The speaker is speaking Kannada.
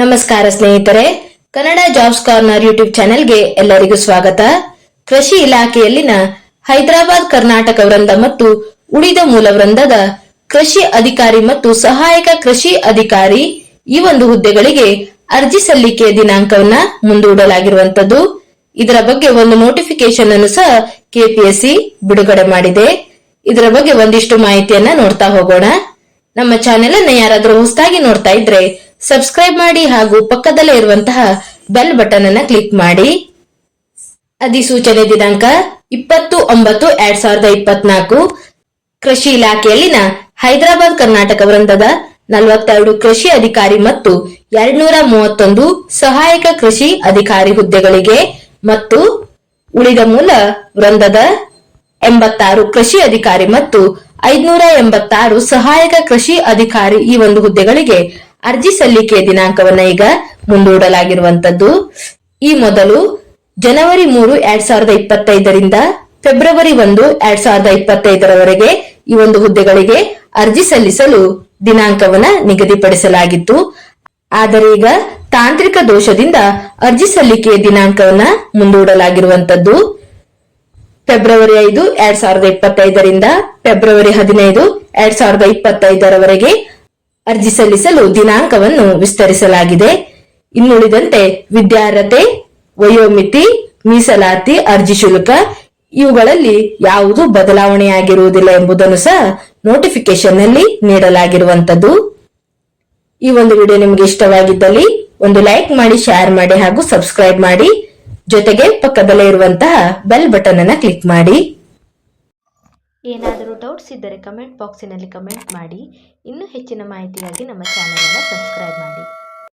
ನಮಸ್ಕಾರ ಸ್ನೇಹಿತರೆ, ಕನ್ನಡ ಜಾಬ್ಸ್ ಕಾರ್ನರ್ ಯೂಟ್ಯೂಬ್ ಚಾನೆಲ್ಗೆ ಎಲ್ಲರಿಗೂ ಸ್ವಾಗತ. ಕೃಷಿ ಇಲಾಖೆಯಲ್ಲಿನ ಹೈದರಾಬಾದ್ ಕರ್ನಾಟಕ ವೃಂದ ಮತ್ತು ಉಳಿದ ಮೂಲ ವೃಂದದ ಕೃಷಿ ಅಧಿಕಾರಿ ಮತ್ತು ಸಹಾಯಕ ಕೃಷಿ ಅಧಿಕಾರಿ ಈ ಒಂದು ಹುದ್ದೆಗಳಿಗೆ ಅರ್ಜಿ ಸಲ್ಲಿಕೆಯ ದಿನಾಂಕವನ್ನ ಮುಂದೂಡಲಾಗಿರುವಂತದ್ದು ಇದರ ಬಗ್ಗೆ ಒಂದು ನೋಟಿಫಿಕೇಶನ್ ಅನ್ನು ಸಹ ಕೆಪಿಎಸ್ಸಿ ಬಿಡುಗಡೆ ಮಾಡಿದೆ. ಇದರ ಬಗ್ಗೆ ಒಂದಿಷ್ಟು ಮಾಹಿತಿಯನ್ನ ನೋಡ್ತಾ ಹೋಗೋಣ. ನಮ್ಮ ಚಾನೆಲ್ ಅನ್ನ ಯಾರಾದ್ರೂ ಹೊಸದಾಗಿ ನೋಡ್ತಾ ಇದ್ರೆ ಸಬ್ಸ್ಕ್ರೈಬ್ ಮಾಡಿ ಹಾಗೂ ಪಕ್ಕದಲ್ಲೇ ಇರುವಂತಹ ಬೆಲ್ ಬಟನ್ ಅನ್ನ ಕ್ಲಿಕ್ ಮಾಡಿ. ಅಧಿಸೂಚನೆ ದಿನಾಂಕ ಇಪ್ಪತ್ತು ಒಂಬತ್ತು, ಎರಡ್ ಸಾವಿರದ ಇಪ್ಪತ್ನಾಲ್ಕು. ಕೃಷಿ ಇಲಾಖೆಯಲ್ಲಿನ ಹೈದರಾಬಾದ್ ಕರ್ನಾಟಕ ವೃಂದದ ನಲವತ್ತೆರಡು ಕೃಷಿ ಅಧಿಕಾರಿ ಮತ್ತು ಎರಡ್ನೂರ ಮೂವತ್ತೊಂದು ಸಹಾಯಕ ಕೃಷಿ ಅಧಿಕಾರಿ ಹುದ್ದೆಗಳಿಗೆ ಮತ್ತು ಉಳಿದ ಮೂಲ ವೃಂದದ ಎಂಬತ್ತಾರು ಕೃಷಿ ಅಧಿಕಾರಿ ಮತ್ತು ಐದ್ನೂರ ಎಂಬತ್ತಾರು ಸಹಾಯಕ ಕೃಷಿ ಅಧಿಕಾರಿ ಈ ಒಂದು ಹುದ್ದೆಗಳಿಗೆ ಅರ್ಜಿ ಸಲ್ಲಿಕೆಯ ದಿನಾಂಕವನ್ನ ಈಗ ಮುಂದೂಡಲಾಗಿರುವಂತದ್ದು. ಈ ಮೊದಲು ಜನವರಿ ಮೂರು ಎರಡ್ ಸಾವಿರದ ಇಪ್ಪತ್ತೈದರಿಂದ ಫೆಬ್ರವರಿ ಒಂದು ಎರಡ್ ಸಾವಿರದ ಇಪ್ಪತ್ತೈದರವರೆಗೆ ಈ ಒಂದು ಹುದ್ದೆಗಳಿಗೆ ಅರ್ಜಿ ಸಲ್ಲಿಸಲು ದಿನಾಂಕವನ್ನ ನಿಗದಿಪಡಿಸಲಾಗಿತ್ತು. ಆದರೆ ಈಗ ತಾಂತ್ರಿಕ ದೋಷದಿಂದ ಅರ್ಜಿ ಸಲ್ಲಿಕೆಯ ದಿನಾಂಕವನ್ನ ಮುಂದೂಡಲಾಗಿರುವಂತದ್ದು. ಫೆಬ್ರವರಿ ಐದು ಎರಡ್ ಸಾವಿರದ ಇಪ್ಪತ್ತೈದರಿಂದ ಫೆಬ್ರವರಿ ಹದಿನೈದು ಎರಡ್ ಸಾವಿರದ ಇಪ್ಪತ್ತೈದರವರೆಗೆ ಅರ್ಜಿ ಸಲ್ಲಿಸಲು ದಿನಾಂಕವನ್ನು ವಿಸ್ತರಿಸಲಾಗಿದೆ. ಇನ್ನುಳಿದಂತೆ ವಿದ್ಯಾರ್ಹತೆ, ವಯೋಮಿತಿ, ಮೀಸಲಾತಿ, ಅರ್ಜಿ ಶುಲ್ಕ ಇವುಗಳಲ್ಲಿ ಯಾವುದು ಬದಲಾವಣೆಯಾಗಿರುವುದಿಲ್ಲ ಎಂಬುದನ್ನು ಸಹ ನೋಟಿಫಿಕೇಶನ್ನಲ್ಲಿ ನೀಡಲಾಗಿರುವಂತದ್ದು ಈ ಒಂದು ವಿಡಿಯೋ ನಿಮಗೆ ಇಷ್ಟವಾಗಿದ್ದಲ್ಲಿ ಒಂದು ಲೈಕ್ ಮಾಡಿ, ಶೇರ್ ಮಾಡಿ ಹಾಗೂ ಸಬ್ಸ್ಕ್ರೈಬ್ ಮಾಡಿ. ಜೊತೆಗೆ ಪಕ್ಕದಲ್ಲೇ ಇರುವಂತಹ ಬೆಲ್ ಬಟನ್ ಅನ್ನ ಕ್ಲಿಕ್ ಮಾಡಿ. ಏನಾದರೂ ಡೌಟ್ಸ್ ಇದ್ದರೆ ಕಮೆಂಟ್ ಬಾಕ್ಸಿನಲ್ಲಿ ಕಮೆಂಟ್ ಮಾಡಿ. ಇನ್ನೂ ಹೆಚ್ಚಿನ ಮಾಹಿತಿಗಾಗಿ ನಮ್ಮ ಚಾನಲನ್ನು ಸಬ್ಸ್ಕ್ರೈಬ್ ಮಾಡಿ.